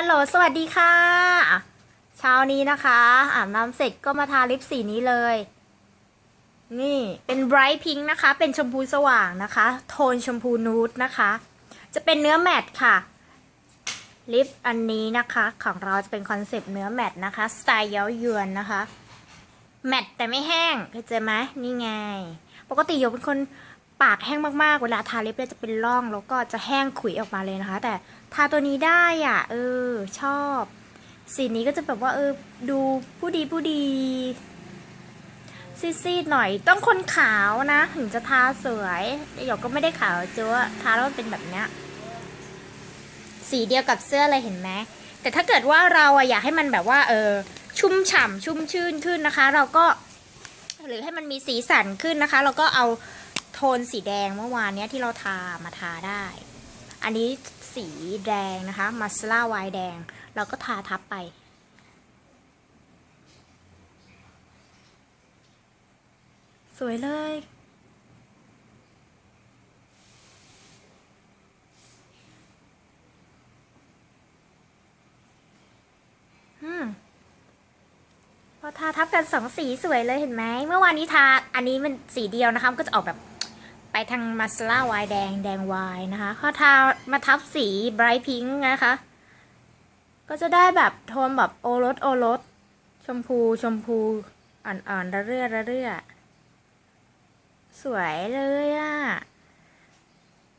ฮัลโหล สวัสดีค่ะ เช้านี้นะคะ อาบน้ำเสร็จก็มาทาลิปสีนี้เลย นี่เป็นไบรท์พิงค์นะคะ เป็นชมพูสว่างนะคะ โทนชมพูนูดนะคะ จะเป็นเนื้อแมตต์ค่ะ ลิปอันนี้นะคะ ของเราจะเป็นคอนเซปต์เนื้อแมตต์นะคะ สไตล์เย้ายวนนะคะ แมตต์แต่ไม่แห้งเข้าใจไหมนี่ไง ปกติโยเป็นคน ปากแห้งมากๆ เวลาทาลิปเนี่ยจะเป็นร่อง แล้วก็จะแห้งขุยออกมาเลยนะคะ แต่ทาตัวนี้ได้อะ เออ ชอบ สีนี้ก็จะแบบว่า เออ ดูผู้ดีผู้ดีซีดๆหน่อยต้องคนขาวนะ ถึงจะทาสวยหยกก็ไม่ได้ขาวเจ้าทาแล้วมันเป็นแบบเนี้ยสีเดียวกับเสื้อเลยเห็นไหมแต่ถ้าเกิดว่าเราอะอยากให้มันแบบว่าเออชุ่มฉ่ำชุ่มชื่นขึ้นนะคะ เราก็ หรือให้มันมีสีสันขึ้นนะคะ เราก็เอา โทนสีแดงเมื่อวานเนี้ยที่เราทามาทาได้ อันนี้สีแดงนะคะมาสลาไวแดง เราก็ทาทับไป สวยเลยอืมพอทาทับกันสองสีสวยเลยเห็นไหม เมื่อวานนี้ทา อันนี้มันสีเดียวนะคะ มันก็จะออกแบบ ทางมาสลาไวน์แดงแดงไวน์นะคะพอทามาทับสีไบรท์พิงค์นะคะ ก็จะได้แบบโทนแบบโอรสโอรสชมพูชมพูอ่อนๆระเรื่อระเรื่อสวยเลยอะ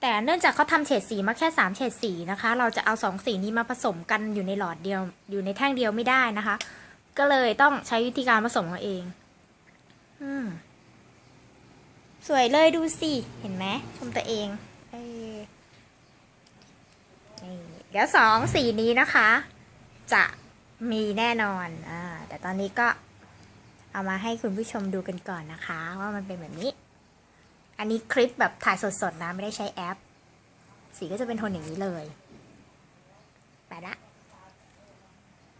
แต่เนื่องจากเขาทำเฉดสีมาแค่สามเฉดสีนะคะ เราจะเอาสองสีนี้มาผสมกันอยู่ในหลอดเดียว อยู่ในแท่งเดียวไม่ได้นะคะ ก็เลยต้องใช้วิธีการผสมเอาเอง อืม สวยเลยดูสิ เห็นไหมชมตัวเองเออนี่เดี๋ยวสองสีนี้นะคะ จะมีแน่นอนอ่าแต่ตอนนี้ก็เอามาให้คุณผู้ชมดูกันก่อนนะคะ ว่ามันเป็นแบบนี้ อันนี้คลิปแบบถ่ายสดๆนะ ไม่ได้ใช้แอป สีก็จะเป็นโทนอย่างนี้เลย ไปละ